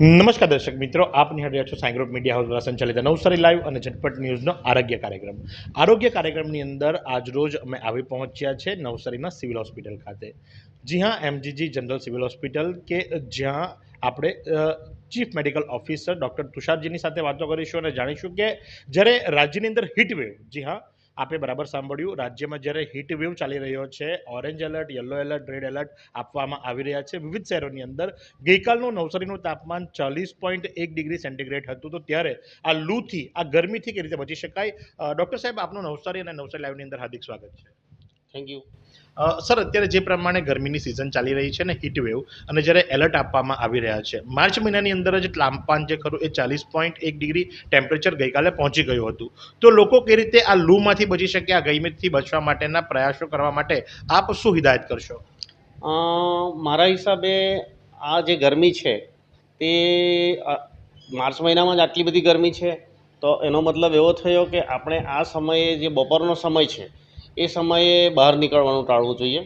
નમસ્કાર દર્શક મિત્રો, આપ નિહાળી રહ્યા છો ગ્રુપ મીડિયા હાઉસ દ્વારા સંચાલિત નવસારી લાઈવ અને ઝટપટ ન્યૂઝનો આરોગ્ય કાર્યક્રમ. આરોગ્ય કાર્યક્રમની અંદર આજરોજ અમે આવી પહોંચ્યા છે નવસારીના સિવિલ હોસ્પિટલ ખાતે. જી હા એમજીજી જનરલ સિવિલ હોસ્પિટલ કે જ્યાં આપણે ચીફ મેડિકલ ઓફિસર ડૉક્ટર તુષારજીની સાથે વાતો કરીશું અને જાણીશું કે જ્યારે રાજ્યની અંદર હીટ વેવ, જી હા આપે બરાબર સાંભળ્યું. રાજ્યમાં જ્યારે હીટ વેવ ચાલી રહ્યો છે orange alert yellow alert red alert આપવામાં આવી રહ્યા છે. વિવિધ શહેરોની અંદર ગઈકાલનું નવસારીનું તાપમાન ચાલીસ પોઈન્ટ એક ડિગ્રી સેન્ટીગ્રેડ હતું. તો ત્યારે આ લૂથી, આ ગરમીથી કઈ રીતે બચી શકાય? ડૉક્ટર સાહેબ, આપનું નવસારી અને નવસારી લાઈવની અંદર હાર્દિક સ્વાગત છે. થેન્ક યુ સર અત્યારે જે પ્રમાણે ગરમીની સિઝન ચાલી રહી છે ને હીટવેવ અને જ્યારે એલર્ટ આપવામાં આવી રહ્યા છે માર્ચ મહિનાની અંદર જ તાપમાન જે ખરું એ ચાલીસ પોઈન્ટ એક ડિગ્રી ટેમ્પરેચર ગઈકાલે પહોંચી ગયું હતું. તો લોકો કઈ રીતે આ લૂમાંથી બચી શકે આ ગરમીથી બચવા માટેના પ્રયાસો કરવા માટે આપ શું હિદાયત કરશો? મારા હિસાબે આ જે ગરમી છે તે માર્ચ મહિનામાં જ આટલી બધી ગરમી છે. તો એનો મતલબ એવો થયો કે આપણે આ સમયે જે બપોરનો સમય છે એ સમયે બહાર નીકળવાનું ટાળવું જોઈએ.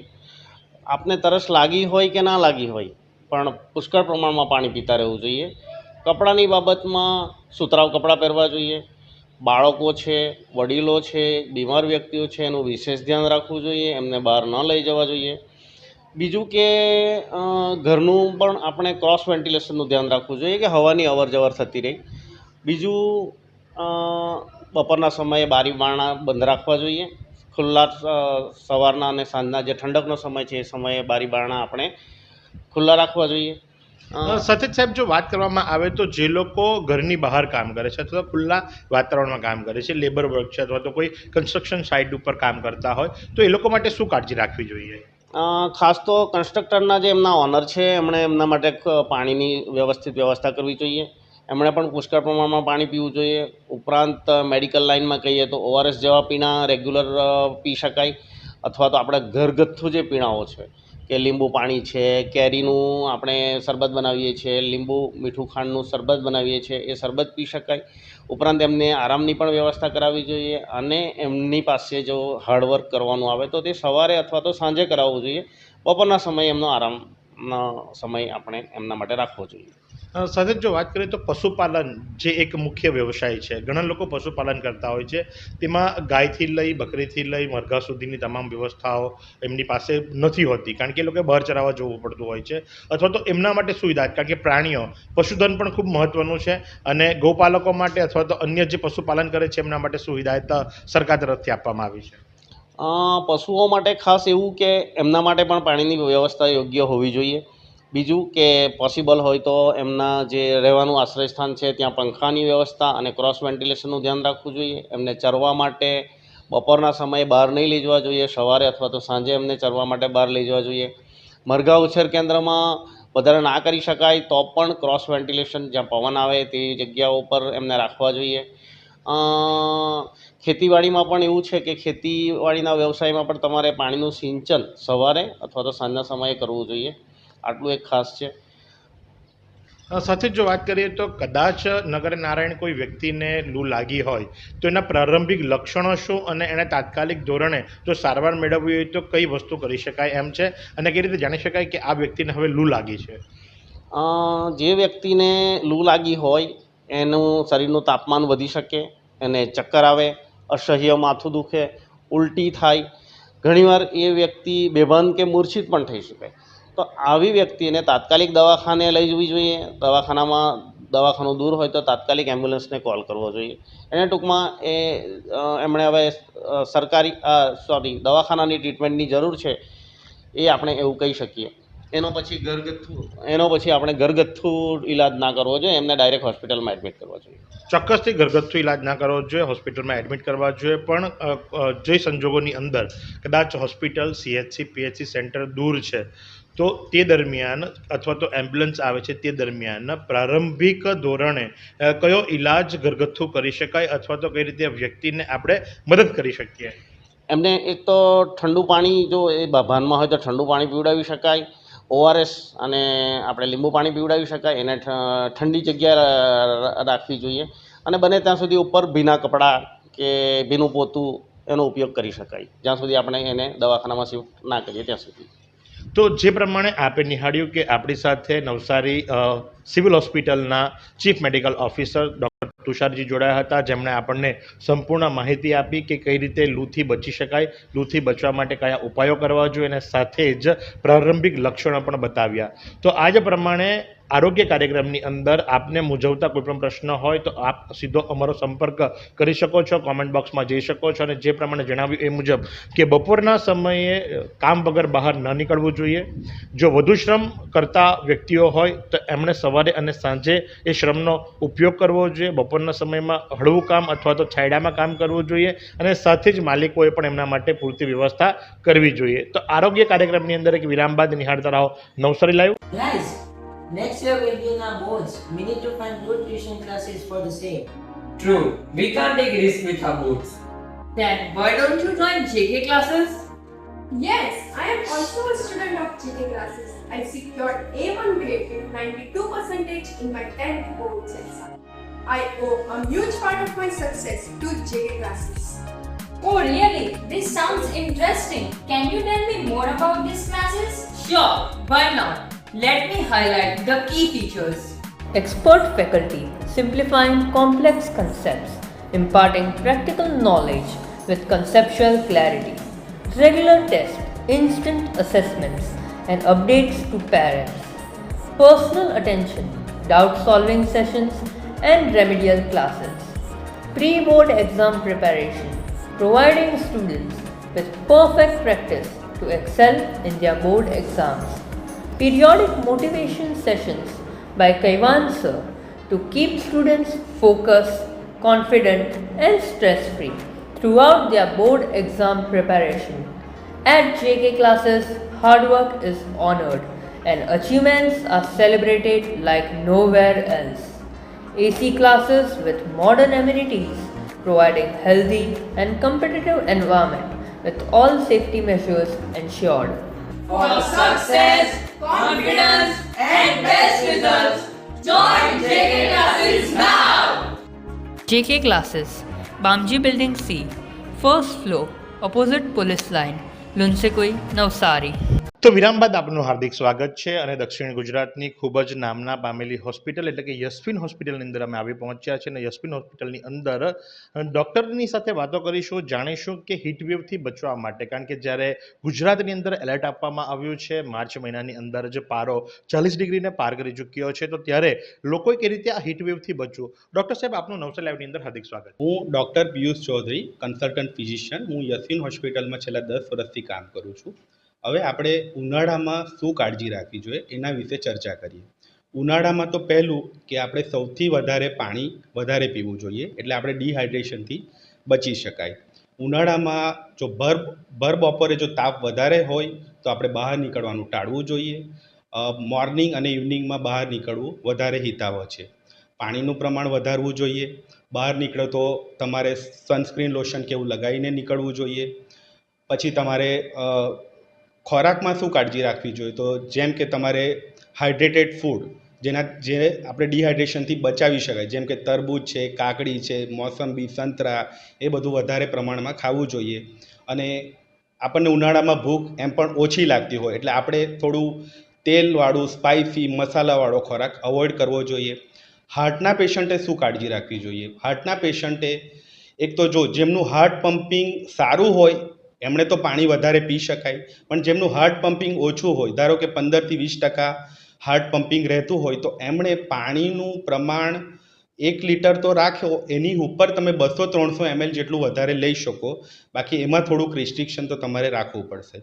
આપને તરસ લાગી હોય કે ના લાગી હોય, પણ પુષ્કળ પ્રમાણમાં પાણી પીતા રહેવું જોઈએ. કપડાની બાબતમાં સુતરાઉ કપડાં પહેરવા જોઈએ. બાળકો છે, વડીલો છે, બીમાર વ્યક્તિઓ છે, એનું વિશેષ ધ્યાન રાખવું જોઈએ, એમને બહાર ન લઈ જવા જોઈએ. બીજું કે ઘરનું પણ આપણે ક્રોસ વેન્ટિલેશનનું ધ્યાન રાખવું જોઈએ કે હવાની અવર જવર થતી રહે. બીજું બપોરના સમયે બારી બારણા બંધ રાખવા જોઈએ. ખુલ્લા સવારના અને સાંજના જે ઠંડકનો સમય છે એ સમયે બારી બારણા આપણે ખુલ્લા રાખવા જોઈએ. અ, સાહેબ જો વાત કરવામાં આવે તો જે લોકો ઘરની બહાર કામ કરે છે અથવા ખુલ્લા વાતાવરણમાં કામ કરે છે લેબર વર્ક છે અથવા તો કોઈ કન્સ્ટ્રક્શન સાઇટ ઉપર કામ કરતા હોય તો એ લોકો માટે શું કાળજી રાખવી જોઈએ? ખાસ તો કન્સ્ટ્રક્ટરના જે એમના ઓનર છે એમણે એમના માટે પાણીની વ્યવસ્થિત વ્યવસ્થા કરવી જોઈએ. એમણે પણ પુષ્કળ પ્રમાણમાં પાણી પીવું જોઈએ. ઉપરાંત મેડિકલ લાઇનમાં કહીએ તો ઓઆરએસ જેવા પીણા રેગ્યુલર પી શકાય. અથવા તો આપણા ઘરગથ્થુ જે પીણાઓ છે, કે લીંબુ પાણી છે, કેરીનું આપણે શરબત બનાવીએ છીએ, લીંબુ મીઠું ખાંડનું શરબત બનાવીએ છીએ, એ શરબત પી શકાય. ઉપરાંત, એમને આરામની પણ વ્યવસ્થા કરાવવી જોઈએ અને એમની પાસે જો હાર્ડવર્ક કરવાનું આવે તો તે સવારે અથવા તો સાંજે કરાવવું જોઈએ. બપોરના સમયે એમનો આરામનો સમય આપણે એમના માટે રાખવો જોઈએ. સાથે જ વાત કરીએ તો પશુપાલન જે એક મુખ્ય વ્યવસાય છે. ઘણા લોકો પશુપાલન કરતા હોય છે. તેમાં ગાયથી લઈ, બકરીથી લઈ, મરઘા સુધીની તમામ વ્યવસ્થાઓ એમની પાસે નથી હોતી. કારણ કે એ લોકોએ બહાર ચરાવવા જવું પડતું હોય છે. અથવા તો એમના માટે સુવિધા, કારણ કે પ્રાણીઓ, પશુધન પણ ખૂબ મહત્વનું છે અને ગૌપાલકો માટે અથવા તો અન્ય જે પશુપાલન કરે છે, એમના માટે સુવિધા સરકાર તરફથી આપવામાં આવી છે. પશુઓ માટે ખાસ એવું કે એમના માટે પણ પાણીની વ્યવસ્થા યોગ્ય હોવી જોઈએ. બીજું કે પોસિબલ હોય તો એમના જે રહેવાનું આશ્રય સ્થાન છે, ત્યાં પંખાની વ્યવસ્થા અને ક્રોસ વેન્ટિલેશનનું ધ્યાન રાખવું જોઈએ. એમને ચરવા માટે બપોરના સમયે બહાર નહીં લઈ જવા જોઈએ, સવારે અથવા તો સાંજે એમને ચરવા માટે બહાર લઈ જવા જોઈએ. મરઘા ઉછેર કેન્દ્રમાં વધારે ના કરી શકાય તો પણ ક્રોસ વેન્ટિલેશન જ્યાં પવન આવે તેવી જગ્યાઓ પર એમને રાખવા જોઈએ. ખેતીવાડીમાં પણ એવું છે કે ખેતીવાડીના વ્યવસાયમાં પણ તમારે પાણીનું સિંચન સવારે અથવા તો સાંજના સમયે કરવું જોઈએ. આટલું એક ખાસ છે. સાથે જ જો વાત કરીએ તો કદાચ નગર નારાયણ કોઈ વ્યક્તિને લૂ લાગી હોય તો એના પ્રારંભિક લક્ષણો શું અને એને તાત્કાલિક ધોરણે જો સારવાર મેળવવી હોય તો કઈ વસ્તુ કરી શકાય એમ છે? અને કઈ રીતે જાણી શકાય કે આ વ્યક્તિને હવે લૂ લાગી છે? જે વ્યક્તિને લૂ લાગી હોય એનું શરીરનું તાપમાન વધી શકે એને ચક્કર આવે અસહ્ય માથું દુખે ઉલટી થાય ઘણીવાર એ વ્યક્તિ બેભાન કે મૂર્છિત પણ થઈ શકે. તો આવી વ્યક્તિને તાત્કાલિક દવાખાને લઈ જવી જોઈએ. દવાખાનામાં દવાખાનું દૂર હોય તો તાત્કાલિક એમ્બ્યુલન્સને કોલ કરવો જોઈએ. એને ટૂંકમાં એ એમણે હવે સરકારી સોરી દવાખાનાની ટ્રીટમેન્ટની જરૂર છે એ આપણે એવું કહી શકીએ. એનો પછી ઘરગથ્થુ? એનો પછી આપણે ઘરગથ્થુ ઈલાજ ના કરવો જોઈએ. એમને ડાયરેક્ટ હોસ્પિટલમાં એડમિટ કરવા જોઈએ. ચોક્કસથી ઘરગથ્થુ ઇલાજ ના કરવો જોઈએ હોસ્પિટલમાં એડમિટ કરવા જોઈએ. પણ જે સંજોગોની અંદર કદાચ હોસ્પિટલ સીએચસી પીએચસી સેન્ટર દૂર છે તો તે દરમિયાન અથવા તો એમ્બ્યુલન્સ આવે છે તે દરમિયાન પ્રારંભિક ધોરણે કયો ઈલાજ ઘરગથ્થુ કરી શકાય અથવા તો કઈ રીતે વ્યક્તિને આપણે મદદ કરી શકીએ? એમને એક તો ઠંડુ પાણી જો એ ભાનમાં હોય તો ઠંડુ પાણી પીવડાવી શકાય, ઓઆરએસ અને આપણે લીંબુ પાણી પીવડાવી શકાય, એને ઠંડી જગ્યાએ રાખવી જોઈએ અને બને ત્યાં સુધી ઉપર ભીના કપડાં કે ભીનું પોતું એનો ઉપયોગ કરી શકાય. જ્યાં સુધી આપણે એને દવાખાનામાં શિફ્ટ ના કરીએ ત્યાં સુધી. તો જે પ્રમાણે આપે નિહાળ્યું કે આપણી સાથે નવસારી સિવિલ હોસ્પિટલના chief medical officer doctor Tusharji જોડાયા હતા. જેમણે આપણને સંપૂર્ણ માહિતી આપી કે કઈ રીતે લૂથી બચી શકાય, લૂથી બચવા માટે કયા ઉપાયો કરવા જોઈએ અને સાથે જ પ્રારંભિક લક્ષણો પણ બતાવ્યા. તો આ જ પ્રમાણે આરોગ્ય કાર્યક્રમની અંદર આપને મૂંઝવતા કોઈપણ પ્રશ્ન હોય તો આપ સીધો અમારો સંપર્ક કરી શકો છો કોમેન્ટ બોક્સમાં જઈ શકો છો અને જે પ્રમાણે જણાવ્યું એ મુજબ કે બપોરના સમયે કામ વગર બહાર ન નીકળવું જોઈએ. જો વધુ શ્રમ કરતા વ્યક્તિઓ હોય તો એમણે સવારે અને સાંજે એ શ્રમનો ઉપયોગ કરવો જોઈએ. બપોરના સમયમાં હળવું કામ અથવા તો છાયડામાં કામ કરવું જોઈએ અને સાથે જ માલિકોએ પણ એમના માટે પૂરતી વ્યવસ્થા કરવી જોઈએ. તો આરોગ્ય કાર્યક્રમની અંદર એક વિરામ બાદ નિહાળતા રહો. Navsari live next year will be in our boards. We need to find good tuition classes for the same. True, we can't take risks with our books. Then why don't you join JK classes? Yes, I am also a student of JK classes. I secured A1 grade with 92 percentage in my 10th boards exam. I owe a huge part of my success to JK classes. Oh, really? This sounds interesting. Can you tell me more about these classes? Sure, why not? Let me highlight the key features. Expert faculty simplifying complex concepts, imparting practical knowledge with conceptual clarity, regular tests, instant assessments, and updates to parents, personal attention, doubt solving sessions, and remedial classes, pre board exam preparation, providing students with perfect practice to excel in their board exams periodic motivation sessions by Kaivan sir to keep students focused, confident, and stress free throughout their board exam preparation. At JK classes, hard work is honored and achievements are celebrated like nowhere else. AC classes with modern amenities providing healthy and competitive environment with all safety measures ensured. For success, confidence, and best results, join JK classes now! JK Classes, Bamji Building C, first floor, opposite police line, Lunsekoi, Navsari. તો વિરામ બાદ આપનું હાર્દિક સ્વાગત છે અને દક્ષિણ ગુજરાતની ખૂબ જ નામના પામેલી હોસ્પિટલ એટલે કે યશવિન હોસ્પિટલની અંદર અમે આવી પહોંચ્યા છે અને યશવિન હોસ્પિટલની અંદર ડૉક્ટરની સાથે વાતો કરીશું, જાણીશું કે હીટવેવથી બચવા માટે. કારણ કે જ્યારે ગુજરાતની અંદર એલર્ટ આપવામાં આવ્યું છે, માર્ચ મહિનાની અંદર જ પારો ચાલીસ ડિગ્રીને પાર કરી ચૂક્યો છે, તો ત્યારે લોકોએ કઈ રીતે આ હીટવેવથી બચવું? ડૉક્ટર સાહેબ, આપનું નવસારી લાઈવની અંદર હાર્દિક સ્વાગત. હું doctor Piyush Chaudhary, consultant physician. હું યશવિન હોસ્પિટલમાં છેલ્લા દસ વર્ષથી કામ કરું છું. હવે આપણે ઉનાળામાં શું કાળજી રાખવી જોઈએ એના વિશે ચર્ચા કરીએ. ઉનાળામાં તો પહેલું કે આપણે સૌથી વધારે પાણી વધારે પીવું જોઈએ એટલે આપણે ડિહાઇડ્રેશનથી બચી શકાય. ઉનાળામાં જો ભર ભર બપોરે જો તાપ વધારે હોય તો આપણે બહાર નીકળવાનું ટાળવું જોઈએ. મોર્નિંગ અને ઇવનિંગમાં બહાર નીકળવું વધારે હિતાવહ છે. પાણીનું પ્રમાણ વધારવું જોઈએ. બહાર નીકળો તો તમારે સનસ્ક્રીન લોશન કે એવું લગાવીને નીકળવું જોઈએ. પછી તમારે ખોરાકમાં શું કાળજી રાખવી જોઈએ? તો જેમ કે તમારે હાઇડ્રેટેડ ફૂડ, જેના, જે આપણે ડિહાઇડ્રેશનથી બચાવી શકાય, જેમ કે તરબૂચ છે, કાકડી છે, મોસંબી, સંતરા, એ બધું વધારે પ્રમાણમાં ખાવું જોઈએ. અને આપણને ઉનાળામાં ભૂખ એમ પણ ઓછી લાગતી હોય, એટલે આપણે થોડું તેલવાળું, સ્પાઇસી, મસાલાવાળો ખોરાક અવોઇડ કરવો જોઈએ. હાર્ટના પેશન્ટે શું કાળજી રાખવી જોઈએ? હાર્ટના પેશન્ટે એક તો જો, જેમનું હાર્ટ પમ્પિંગ સારું હોય એમણે તો પાણી વધારે પી શકાય. પણ જેમનું હાર્ટ પમ્પિંગ ઓછું હોય, ધારો કે પંદરથી વીસ ટકા હાર્ટ પમ્પિંગ રહેતું હોય, તો એમણે પાણીનું પ્રમાણ એક લીટર તો રાખો એની ઉપર તમે બસો ત્રણસો એમએલ જેટલું વધારે લઈ શકો. બાકી એમાં થોડુંક રિસ્ટ્રિક્શન તો તમારે રાખવું પડશે.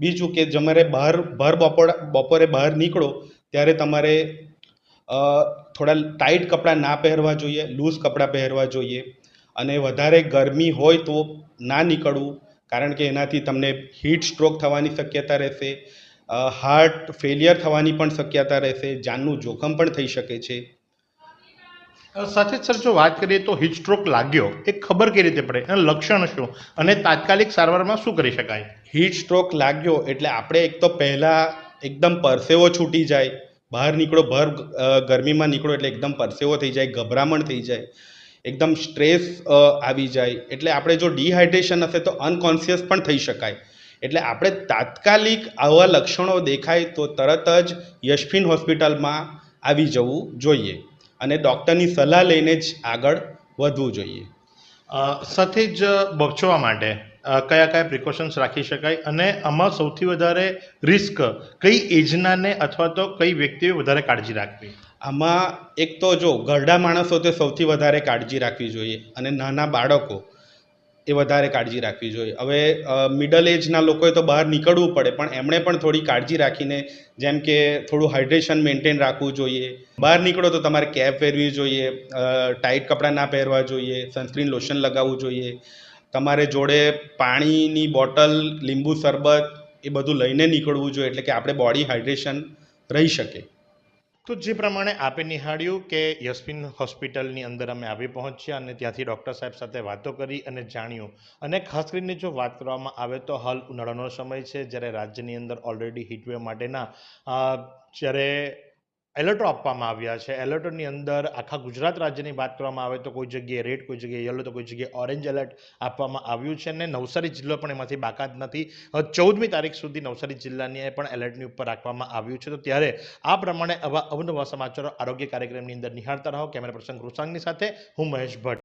બીજું કે તમારે બહાર ભર બપોર, બપોરે બહાર નીકળો, ત્યારે તમારે થોડા ટાઈટ કપડાં ના પહેરવા જોઈએ લૂઝ કપડાં પહેરવા જોઈએ. અને વધારે ગરમી હોય તો ના નીકળવું. કારણ કે એનાથી તમને હીટ સ્ટ્રોક થવાની શક્યતા રહેશે હાર્ટ ફેલિયર થવાની પણ શક્યતા રહેશે જાનનું જોખમ પણ થઈ શકે છે. સાથે સર જો વાત કરીએ તો હીટ સ્ટ્રોક લાગ્યો એ ખબર કેવી રીતે પડે? એના લક્ષણ શું? અને તાત્કાલિક સારવારમાં શું કરી શકાય? હીટ સ્ટ્રોક લાગ્યો એટલે આપણે એક તો પહેલાં એકદમ પરસેવો છૂટી જાય બહાર નીકળો ભર ગરમીમાં નીકળો એટલે એકદમ પરસેવો થઈ જાય ગભરામણ થઈ જાય. એકદમ સ્ટ્રેસ આવી જાય. એટલે આપણે જો ડિહાઇડ્રેશન હશે તો અનકોન્શિયસ પણ થઈ શકાય. એટલે આપણે તાત્કાલિક આવા લક્ષણો દેખાય તો તરત જ યશફિન હોસ્પિટલમાં આવી જવું જોઈએ અને ડૉક્ટરની સલાહ લઈને જ આગળ વધવું જોઈએ. સાથે જ બક્ષવા માટે કયા કયા પ્રિકોશન્સ રાખી શકાય અને આમાં સૌથી વધારે રિસ્ક કઈ એજનાને અથવા તો કઈ વ્યક્તિએ વધારે કાળજી રાખવી? આમાં એક તો જો ઘરડા માણસો તે સૌથી વધારે કાળજી રાખવી જોઈએ અને નાના બાળકો એ વધારે કાળજી રાખવી જોઈએ. હવે મિડલ એજના લોકોએ તો બહાર નીકળવું પડે, પણ એમણે પણ થોડી કાળજી રાખીને જેમ કે થોડું હાઇડ્રેશન મેન્ટેન રાખવું જોઈએ. બહાર નીકળો તો તમારે કેપ પહેરવી જોઈએ ટાઇટ કપડાં ના પહેરવા જોઈએ સનસ્ક્રીન લોશન લગાવવું જોઈએ. તમારે જોડે પાણીની બોટલ, લીંબુ શરબત એ બધું લઈને નીકળવું જોઈએ, એટલે કે આપણે બોડી હાઇડ્રેશન રહી શકે. તો જે પ્રમાણે આપે નિહાળ્યું કે યશવિન હોસ્પિટલની અંદર અમે આવી પહોંચ્યા અને ત્યાંથી ડૉક્ટર સાહેબ સાથે વાતો કરી અને જાણ્યું. અને ખાસ કરીને જો વાત કરવામાં આવે તો હાલ ઉનાળાનો સમય છે, જ્યારે રાજ્યની અંદર ઓલરેડી હીટવેવ માટેના જ્યારે એલર્ટો આપવામાં આવ્યા છે. એલર્ટોની અંદર આખા ગુજરાત રાજ્યની વાત કરવામાં આવે તો કોઈ જગ્યાએ રેડ, કોઈ જગ્યાએ યલો, તો કોઈ જગ્યાએ ઓરેન્જ એલર્ટ આપવામાં આવ્યું છે અને નવસારી જિલ્લો પણ એમાંથી બાકાત નથી. ચૌદમી તારીખ સુધી નવસારી જિલ્લાની પણ એલર્ટની ઉપર રાખવામાં આવ્યું છે. તો ત્યારે આ પ્રમાણે આવા અવનવા સમાચારો આરોગ્ય કાર્યક્રમની અંદર નિહાળતા રહો. કેમેરા પર્સન કૃષાંગની સાથે હું મહેશ ભટ્ટ.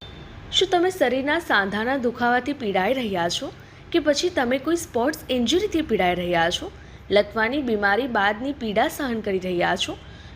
શું તમે શરીરના સાંધાના દુખાવાથી પીડાઈ રહ્યા છો? કે પછી તમે કોઈ સ્પોર્ટ્સ ઇન્જરીથી પીડાઈ રહ્યા છો? લકવાની બીમારી બાદની પીડા સહન કરી રહ્યા છો?